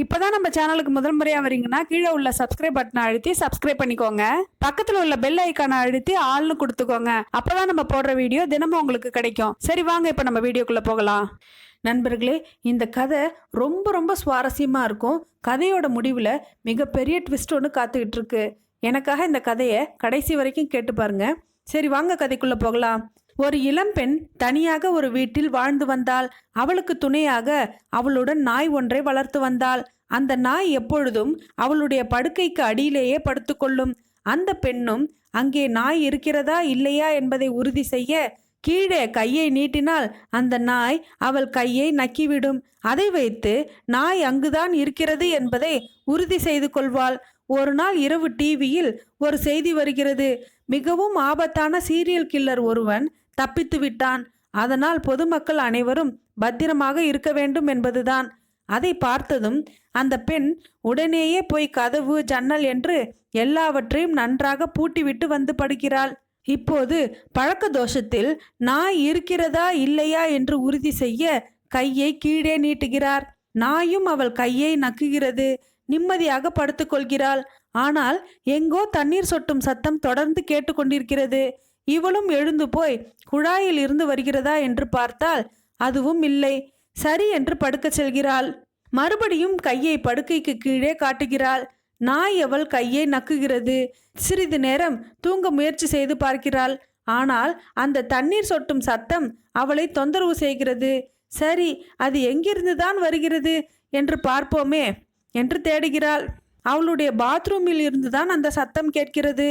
இப்போதான் நம்ம சேனலுக்கு முதல் முறையாக வரீங்கன்னா கீழே உள்ள சப்ஸ்கிரைப் பட்டனை அழுத்தி சப்ஸ்கிரைப் பண்ணிக்கோங்க. பக்கத்தில் உள்ள பெல் ஐக்கானை அழுத்தி ஆள்னு கொடுத்துக்கோங்க. அப்போதான் நம்ம போடுற வீடியோ தினமும் உங்களுக்கு கிடைக்கும். சரி வாங்க இப்போ நம்ம வீடியோக்குள்ளே போகலாம். நண்பர்களே இந்த கதை ரொம்ப ரொம்ப சுவாரஸ்யமாக இருக்கும். கதையோட முடிவில் மிகப்பெரிய ட்விஸ்ட் ஒன்று காத்துக்கிட்டு இருக்கு. எனக்காக இந்த கதையை கடைசி வரைக்கும் கேட்டு பாருங்க. சரி வாங்க கதைக்குள்ளே போகலாம். ஒரு இளம்பெண் தனியாக ஒரு வீட்டில் வாழ்ந்து வந்தாள். அவளுக்கு துணையாக அவளுடன் நாய் ஒன்றை வளர்த்து வந்தாள். அந்த நாய் எப்பொழுதும் அவளுடைய படுக்கைக்கு அடியிலேயே படுத்துக்கொள்ளும் அந்த பெண்ணும் அங்கே நாய் இருக்கிறதா இல்லையா? என்பதை உறுதி செய்ய கீழே கையை நீட்டினால் அந்த நாய் அவள் கையை நக்கிவிடும். அதை வைத்து நாய் அங்குதான் இருக்கிறது என்பதை உறுதி செய்து கொள்வாள். ஒரு நாள் இரவு டிவியில் ஒரு செய்தி வருகிறது. மிகவும் ஆபத்தான சீரியல் கில்லர் ஒருவன் தப்பித்து விட்டான். அதனால் பொதுமக்கள் அனைவரும் பத்திரமாக இருக்க வேண்டும் என்பதுதான். அதை பார்த்ததும் அந்த பெண் உடனேயே போய் கதவு ஜன்னல் என்று எல்லாவற்றையும் நன்றாக பூட்டிவிட்டு வந்து படுகிறாள் இப்போது பழக்க தோஷத்தில் நாய் இருக்கிறதா இல்லையா என்று உறுதி செய்ய கையை கீழே நீட்டுகிறார். நாயும் அவள் கையை நக்குகிறது. நிம்மதியாக படுத்துக்கொள்கிறாள் ஆனால் எங்கோ தண்ணீர் சொட்டும் சத்தம் தொடர்ந்து கேட்டுக்கொண்டிருக்கிறது இவளும் எழுந்து போய் குழாயில் இருந்து வருகிறதா என்று பார்த்தால் அதுவும் இல்லை. சரி என்று படுக்கச் செல்கிறாள். மறுபடியும் கையை படுக்கைக்கு கீழே காட்டுகிறாள். நாய் அவள் கையை நக்குகிறது. சிறிது நேரம் தூங்க முயற்சி செய்து பார்க்கிறாள். ஆனால் அந்த தண்ணீர் சொட்டும் சத்தம் அவளை தொந்தரவு செய்கிறது. சரி அது எங்கிருந்துதான் வருகிறது என்று பார்ப்போமே என்று தேடுகிறாள். அவளுடைய பாத்ரூமில் இருந்துதான் அந்த சத்தம் கேட்கிறது.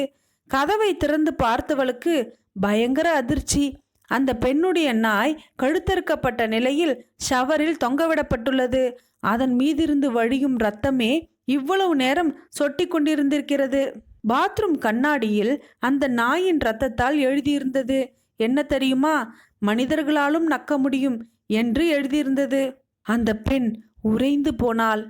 கதவை திறந்து பார்த்தவளுக்கு பயங்கர அதிர்ச்சி. அந்த பெண்ணுடைய நாய் கழுத்தறுக்கப்பட்ட நிலையில் ஷவரில் தொங்கவிடப்பட்டுள்ளது. அதன் மீதிருந்து வழியும் ரத்தமே இவ்வளவு நேரம் சொட்டி கொண்டிருந்திருக்கிறது. பாத்ரூம் கண்ணாடியில் அந்த நாயின் ரத்தத்தால் எழுதியிருந்தது. என்ன தெரியுமா? மனிதர்களாலும் நக்க முடியும் என்று எழுதியிருந்தது. அந்த பெண் உறைந்து போனாள்.